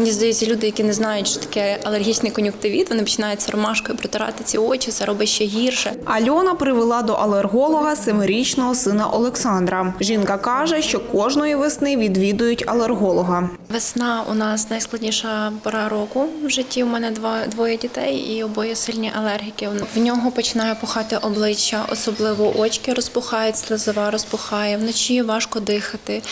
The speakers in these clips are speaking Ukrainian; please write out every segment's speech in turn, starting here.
Мені здається, люди, які не знають, що таке алергічний кон'юктивіт, вони починають ромашкою протирати ці очі, це робить ще гірше. Альона привела до алерголога семирічного сина Олександра. Жінка каже, що кожної весни відвідують алерголога. Весна у нас найскладніша пора року в житті. У мене два двоє дітей і обоє сильні алергіки. В нього починає пухати обличчя, особливо очки розпухають, слезова розпухає. Вночі важко дихати.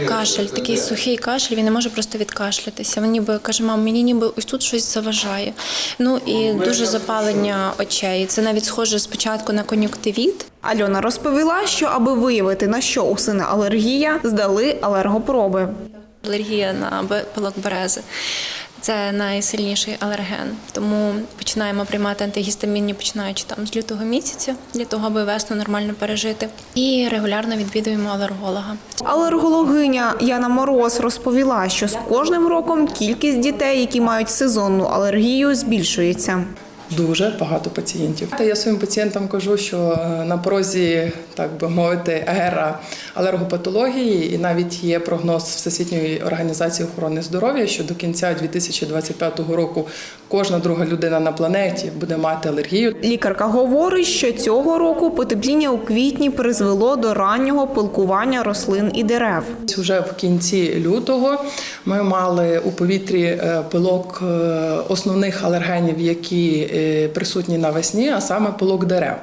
Е, Кашель, такий сухий кашель. Він не може просто відкашлятися. Він ніби каже, мам, мені ніби ось тут щось заважає. Ну і дуже запалення очей. Це навіть схоже спочатку на кон'юктивіт. Альона розповіла, що аби виявити на що у сина алергія, здали алергопроби. Алергія на пилок берези. Це найсильніший алерген. Тому починаємо приймати антигістамінні, починаючи там з лютого місяця, для того, аби весну нормально пережити. І регулярно відвідуємо алерголога. Алергологиня Яна Мороз розповіла, що з кожним роком кількість дітей, які мають сезонну алергію, збільшується. Дуже багато пацієнтів. Та я своїм пацієнтам кажу, що е, на порозі, так би мовити, ера алергопатології, і навіть є прогноз Всесвітньої організації охорони здоров'я, що до кінця 2025 року кожна друга людина на планеті буде мати алергію. Лікарка говорить, що цього року потепління у квітні призвело до раннього пилкування рослин і дерев. Уже в кінці лютого ми мали у повітрі е, пилок е, основних алергенів, які присутні навесні, а саме пилок дерев.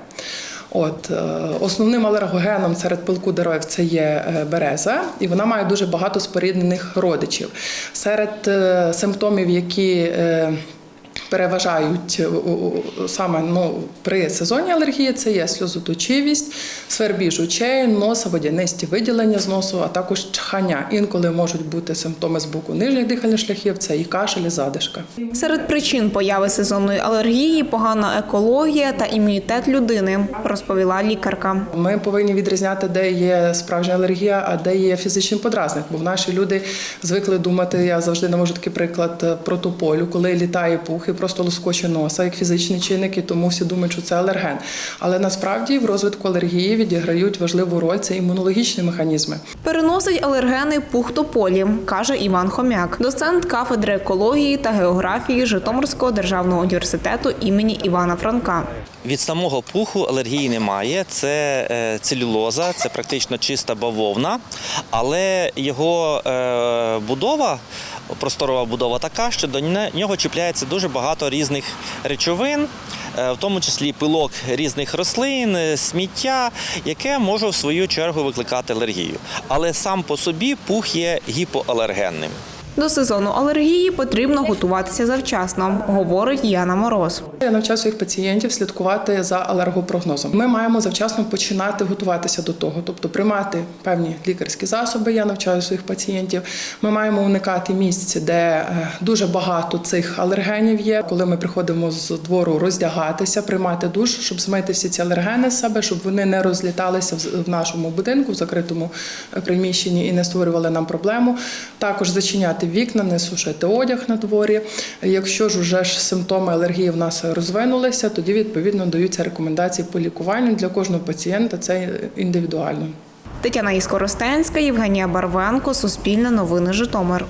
От е, основним алергогеном серед пилку дерев це є е, береза, і вона має дуже багато споріднених родичів. Серед е, симптомів, які е, переважають е, саме ну, при сезонній алергії, це є сльозоточивість, свербіж очей, носа, водянисті виділення з носу, а також чхання. Інколи можуть бути симптоми з боку нижніх дихальних шляхів, це і кашель, і задишка. Серед причин появи сезонної алергії погана екологія та імунітет людини, розповіла лікарка. Ми повинні відрізняти, де є справжня алергія, а де є фізичний подразник. Бо в наші люди звикли думати, я завжди навожу такий приклад е, про тополю, коли літає пух і просто лоскоче носа як фізичний чинник, і тому всі думають, що це алерген. Але насправді в розвитку алергії відіграють важливу роль це імунологічні механізми. Переносить алергени пух тополі, каже Іван Хомяк, доцент кафедри екології та географії Житомирського державного університету імені Івана Франка. Від самого пуху алергії немає. Це е, целюлоза, це практично чиста бавовна, але його е, будова, просторова будова така, що до нього чіпляється дуже багато різних речовин, е, в тому числі пилок різних рослин, е, сміття, яке може в свою чергу викликати алергію. Але сам по собі пух є гіпоалергенним. До сезону алергії потрібно готуватися завчасно, говорить Яна Мороз. Я навчаю своїх пацієнтів слідкувати за алергопрогнозом. Ми маємо завчасно починати готуватися до того, тобто приймати певні лікарські засоби. Я навчаю своїх пацієнтів. Ми маємо уникати місць, де е, дуже багато цих алергенів є. Коли ми приходимо з двору роздягатися, приймати душ, щоб змити всі ці алергени з себе, щоб вони не розліталися в- нашому будинку, в закритому е, приміщенні і не створювали нам проблему. Також зачиняти вікна, не сушити одяг на дворі. Якщо ж уже ж симптоми алергії в нас розвинулися, тоді відповідно даються рекомендації по лікуванню для кожного пацієнта. Це індивідуально. Тетяна Іскоростенська, Євгенія Барвенко, Суспільне новини Житомир.